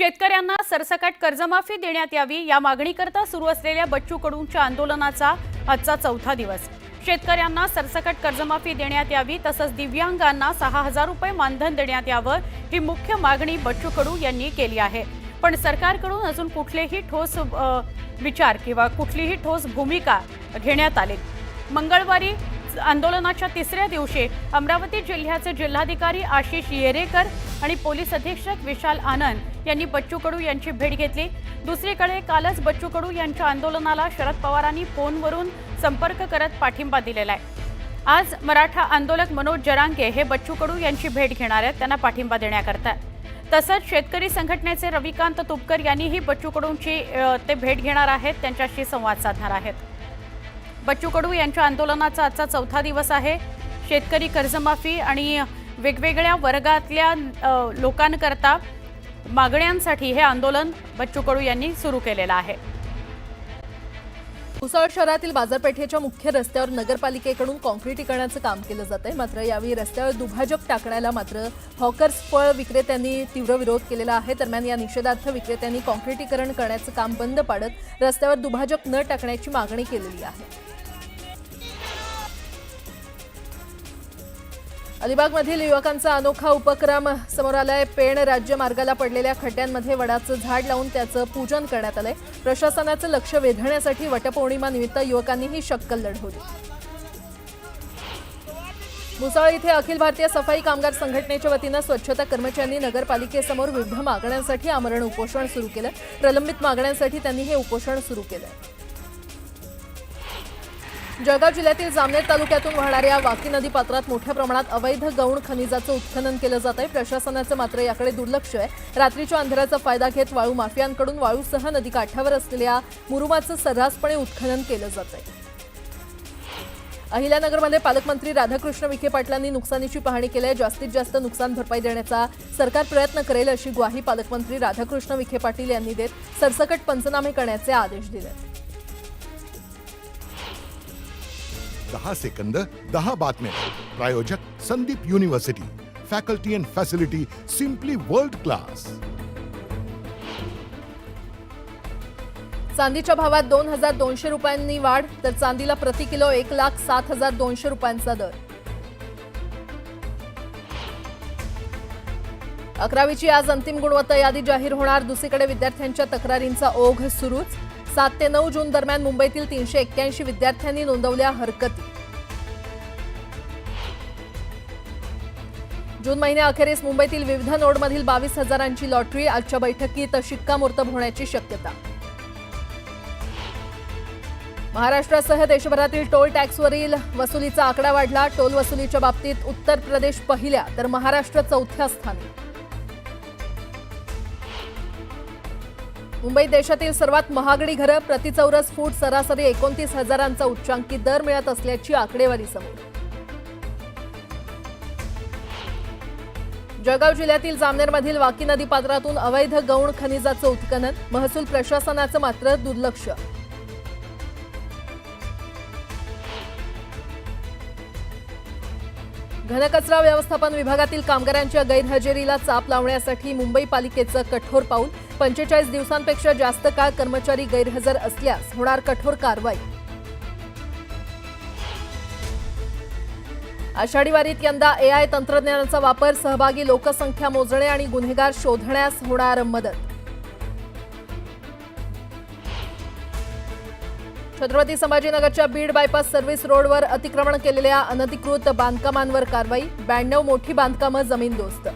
शेतकऱ्यांना सरसकट कर्जमाफी देण्यात यावी या मागणीकरता सुरू असलेल्या बच्चू कडूंच्या आंदोलनाचा आजचा चौथा दिवस. शेतकऱ्यांना सरसकट कर्जमाफी देण्यात यावी तसंच दिव्यांगांना सहा हजार रुपये मानधन देण्यात यावं ही मुख्य मागणी बच्चू कडू यांनी केली आहे. पण सरकारकडून अजून कुठलेही ठोस विचार किंवा कुठलीही ठोस भूमिका घेण्यात आली मंगळवारी आंदोलनाच्या तिसऱ्या दिवशी अमरावती जिल्ह्याचे जिल्हाधिकारी आशिष येरेकर आणि पोलीस अधीक्षक विशाल आनंद यांनी बच्चू कडू यांची भेट घेतली. दुसरीकडे कालच बच्चू कडू यांच्या आंदोलनाला शरद पवारांनी फोनवरून संपर्क करत पाठिंबा दिलेला आहे. आज मराठा आंदोलक मनोज जरांगे हे बच्चू कडू यांची भेट घेणार आहेत. त्यांना पाठिंबा देण्याकरता तसंच शेतकरी संघटनेचे रविकांत तुपकर यांनीही बच्चू कडूंची ते भेट घेणार आहेत. त्यांच्याशी संवाद साधणार आहेत. बच्चू कडू यांच्या आंदोलनाचा आजचा चौथा दिवस आहे. शेतकरी कर्जमाफी आणि वेगवेगळ्या वर्गातल्या लोकांकरता मागण्यांसाठी हे आंदोलन बच्चू कडू यांनी सुरू केलेलं आहे. पुसळ शहरातील बाजारपेठेच्या मुख्य रस्त्यावर नगरपालिकेकडून कॉन्क्रिटीकरणाचं काम केलं जात आहे मात्र यावेळी रस्त्यावर दुभाजक टाकण्याला मात्र हॉकर्स फळ विक्रेत्यांनी तीव्र विरोध केलेला आहे. दरम्यान या निषेधार्थ विक्रेत्यांनी कॉन्क्रिटीकरण करण्याचं काम बंद पाडत रस्त्यावर दुभाजक न टाकण्याची मागणी केलेली आहे. अलिबागमधील युवकांचा अनोखा उपक्रम. समोर आलाय पेण राज्य मार्गाला पडलेल्या खड्ड्यांमध्ये वडाचं झाड लावून त्याचं पूजन करण्यात आलंय. प्रशासनाचं लक्ष वेधण्यासाठी वटपौर्णिमा निमित्त युवकांनी ही शक्कल लढवली. मुसाळ इथे अखिल भारतीय सफाई कामगार संघटनेच्या वतीनं स्वच्छता कर्मचाऱ्यांनी नगरपालिकेसमोर विविध मागण्यांसाठी आमरण उपोषण सुरू केलं. प्रलंबित मागण्यांसाठी त्यांनी हे उपोषण सुरू केलंय. जळगाव जिल्ह्यातील जामनेर तालुक्यातून वाहणाऱ्या वाकी नदी पात्रात मोठ्या प्रमाणात अवैध गौण खनिजाचं उत्खनन केलं जात आहे. प्रशासनाचं मात्र याकडे दुर्लक्ष आहे. रात्रीच्या अंधाराचा फायदा घेत वाळू माफियांकडून वाळूसह नदी काठावर असलेल्या मुरुमाचं सर्रासपणे उत्खनन केलं जात आहे. अहिल्यानगरमध्ये पालकमंत्री राधाकृष्ण विखे पाटलांनी नुकसानीची पाहणी केली. आहे जास्तीत जास्त नुकसान भरपाई देण्याचा सरकार प्रयत्न करेल अशी ग्वाही पालकमंत्री राधाकृष्ण विखे पाटील यांनी देत सरसकट पंचनामे करण्याचे आदेश दिले. दहा सेकंद दहा बातम्या. प्रायोजक Sandip university faculty and facility simply world class. चांदीच्या भावात दोन हजार दोनशे रुपयांनी वाढ तर चांदीला प्रति किलो एक लाख सात हजार दोनशे रुपयांचा दर. अकरावीची आज अंतिम गुणवत्ता यादी जाहीर होणार. दुसरीकडे विद्यार्थ्यांच्या तक्रारींचा ओघ सुरूच. सात ते नऊ जून दरम्यान मुंबईतील तीनशे एक्क्याऐंशी विद्यार्थ्यांनी नोंदवल्या हरकती. जून महिन्याअखेरीस मुंबईतील विविध नोडमधील बावीस हजारांची लॉटरी आजच्या बैठकीत शिक्कामोर्तब होण्याची शक्यता. महाराष्ट्रासह देशभरातील टोल टॅक्सवरील वसुलीचा आकडा वाढला. टोल वसुलीच्या बाबतीत उत्तर प्रदेश पहिल्या तर महाराष्ट्र चौथ्या स्थानी. मुंबईत देशातील सर्वात महागडी घरं प्रति चौरस फूट सरासरी एकोणतीस हजारांचा उच्चांकी दर मिळत असल्याची आकडेवारी समोर. जळगाव जिल्ह्यातील जामनेरमधील वाकी नदी पात्रातून अवैध गौण खनिजाचं उत्खनन महसूल प्रशासनाचं मात्र दुर्लक्ष. घनकचरा व्यवस्थापन विभागातील कामगारांच्या गैरहजेरीला चाप लावण्यासाठी मुंबई पालिकेचं कठोर पाऊल पंचेचाळीस दिवसांपेक्षा जास्त काळ कर्मचारी गैरहजर असल्यास होणार कठोर कारवाई. आषाढी वारीत यंदा एआय तंत्रज्ञानाचा वापर सहभागी लोकसंख्या मोजणे आणि गुन्हेगार शोधण्यास होणार मदत. छत्रपती संभाजीनगरच्या बीड बायपास सर्व्हिस रोडवर अतिक्रमण केलेल्या अनधिकृत बांधकामांवर कारवाई ब्याण्णव मोठी बांधकामं जमीनदोस्त.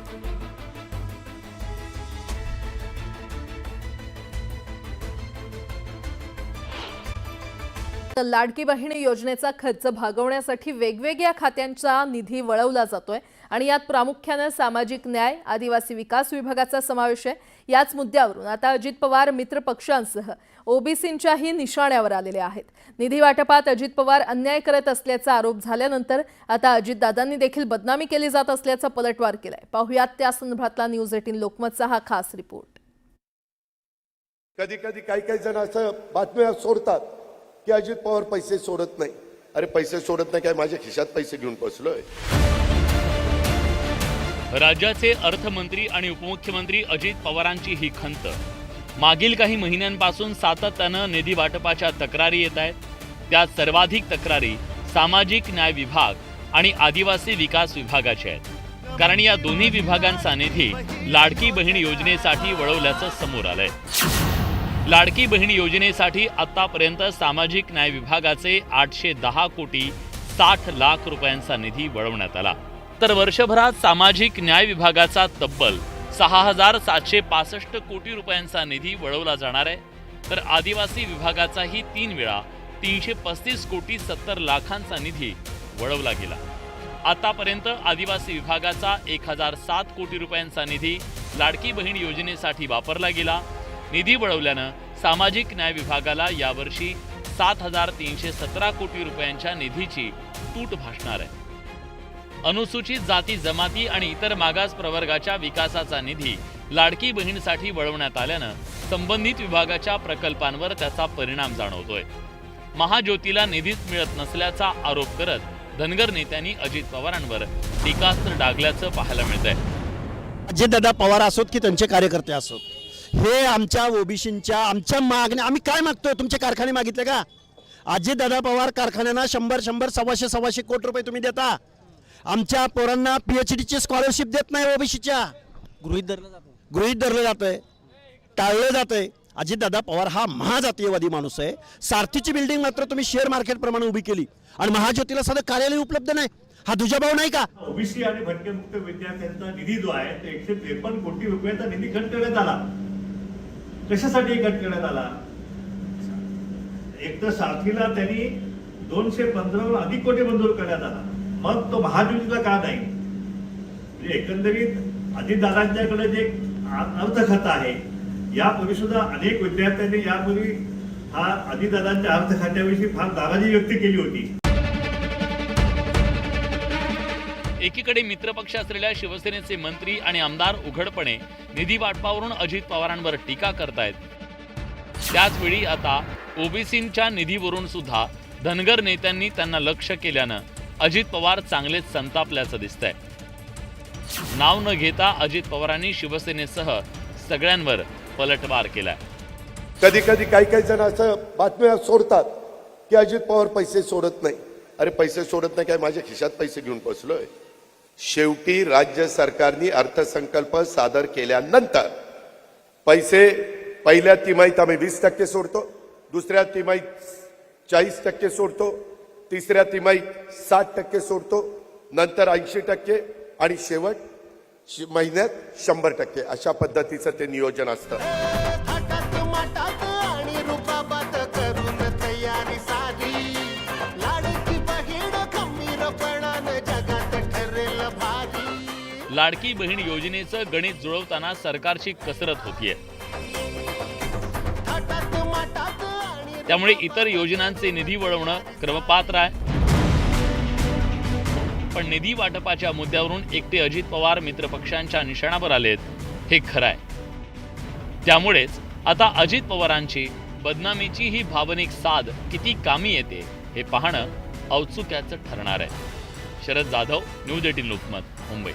लाडकी बहीण योजनेचा खर्च भागवण्यासाठी वेगवेगळ्या खात्यांचा निधी वळवला जातोय. आणि यात प्रामुख्यानं सामाजिक न्याय आदिवासी विकास विभागाचा समावेश आहे. याच मुद्द्यावरून आता अजित पवार मित्र पक्षांसह ओबीसींच्याही निशाण्यावर आलेले आहेत. निधी वाटपात अजित पवार अन्याय करत असल्याचा आरोप झाल्यानंतर आता अजितदादांनी देखील बदनामी केली जात असल्याचा पलटवार केलाय. पाहुयात त्या संदर्भातला न्यूज एटीन लोकमतचा हा खास रिपोर्ट. कधी कधी काही काही जण असं बातम्या सोडतात. की अजित पवार पैसे सोडत नाही. अरे पैसे सोडत नाही काय माझ्या खिशात पैसे घेऊन बसलोय? राज्याचे अर्थमंत्री आणि उपमुख्यमंत्री अजित पवारांची ही खंत. मागील काही महिन्यांपासून सातत्यानं निधी वाटपाच्या तक्रारी येत आहेत. त्यात सर्वाधिक तक्रारी सामाजिक न्याय विभाग आणि आदिवासी विकास विभागाच्या आहेत. कारण या दोन्ही विभागांचा निधी लाडकी बहीण योजनेसाठी वळवल्याचं समोर आलंय. लाडकी बहीण योजनेसाठी आतापर्यंत सामाजिक न्याय विभागाचे आठशे दहा कोटी साठ लाख रुपयांचा निधी वळवण्यात आला. तर वर्षभरात सामाजिक न्याय विभागाचा तब्बल सहा हजार सातशे पासष्ट कोटी रुपयांचा निधी वळवला जाणार आहे. तर आदिवासी विभागाचाही तीन वेळा तीनशे पस्तीस कोटी सत्तर लाखांचा निधी वळवला गेला. आतापर्यंत आदिवासी विभागाचा एक हजार सात कोटी रुपयांचा निधी लाडकी बहीण योजनेसाठी वापरला गेला. निधी वळवल्यानं सामाजिक न्याय विभागाला यावर्षी सात हजार तीनशे सतरा कोटी रुपयांच्या निधीची तूट भासणार आहे. अनुसूचित जाती जमाती आणि इतर मागास प्रवर्गाच्या विकासाचा निधी लाडकी बहीणसाठी वळवण्यात आल्यानं संबंधित विभागाच्या प्रकल्पांवर त्याचा परिणाम जाणवतोय. महाज्योतीला निधीच मिळत नसल्याचा आरोप करत धनगर नेत्यांनी अजित पवारांवर टीकास्त्र डागल्याचं पाहायला मिळतंय. जे दादा पवार असोत की त्यांचे कार्यकर्ते असोत? हे आमच्या ओबीसींच्या आमच्या मागण्या आम्ही काय मागतोय? तुमचे कारखाने मागितले का? अजित दादा पवार कारखान्यांना शंभर शंभर सव्वाशे सव्वाशे कोटी रुपये तुम्ही देता. आमच्या पोरांना पीएच डीची स्कॉलरशिप देत नाही ओबीसीच्या. गृहित धरलं जातं गृहित धरलं जातंय. टाळलं जातंय. अजितदादा पवार हा महाजातीयवादी माणूस आहे. सारथीची बिल्डिंग मात्र तुम्ही शेअर मार्केट प्रमाणे उभी केली. आणि महाज्योतीला साधं कार्यालय उपलब्ध नाही. हा दुजाभाव नाही का? ओबीसी आणि भटकेमुक्त विद्यार्थ्यांचा निधी जो आहे तो एकशे त्रेपन्न कोटी रुपयाचा निधी खर्च करण्यात आला. कशासाठी एकट करण्यात आला? एक तर सारथीला त्यांनी दोनशे पंधराहून अधिक कोटी मंजूर करण्यात आला. मग तो महाजुतीला का नाही? म्हणजे एकंदरीत अजितदादांच्याकडे जे अर्थखाता अर्थखातं आहे यापूर्वी सुद्धा अनेक विद्यार्थ्यांनी यापूर्वी हा अजितदादांच्या अर्थखात्याविषयी फार नाराजी व्यक्त केली होती. एकीकडे मित्रपक्ष असलेल्या शिवसेनेचे मंत्री आणि आमदार उघडपणे निधी वाटपावरून अजित पवारांवर टीका करतायत. त्याचवेळी आता ओबीसींच्या निधीवरून सुद्धा धनगर नेत्यांनी त्यांना लक्ष केल्यानं अजित पवार चांगलेच संतापल्याचं दिसतंय. नाव न घेता अजित पवारांनी शिवसेनेसह सगळ्यांवर पलटवार केलाय. कधी कधी काही काही जण असं बातम्या सोडतात की अजित पवार पैसे सोडत नाही. अरे पैसे सोडत नाही काय? माझ्या खिशात पैसे घेऊन बसलोय. शेवटी राज्य सरकारने अर्थसंकल्प सादर केल्यानंतर पैसे पहिल्या तिमाहीत आम्ही वीस टक्के सोडतो दुसऱ्या तिमाहीत चाळीस टक्के सोडतो तिसऱ्या तिमाहीत साठ टक्के सोडतो नंतर ऐंशी टक्के आणि शेवट महिन्यात शंभर टक्के. अशा पद्धतीचं ते नियोजन असतं. लाडकी बहीण योजनेचं गणित जुळवताना सरकारची कसरत होतीये. त्यामुळे इतर योजनांचे निधी वळवणं क्रमपात्र आहे. पण निधी वाटपाच्या मुद्द्यावरून एकटे अजित पवार मित्रपक्षांच्या निशाणावर आलेत हे खरं आहे. त्यामुळेच आता अजित पवारांची बदनामीची ही भावनिक साध किती कामी येते हे पाहणं औत्सुक्याचं ठरणार आहे. Sharad Jadhav news eighteen Lokmat Mumbai.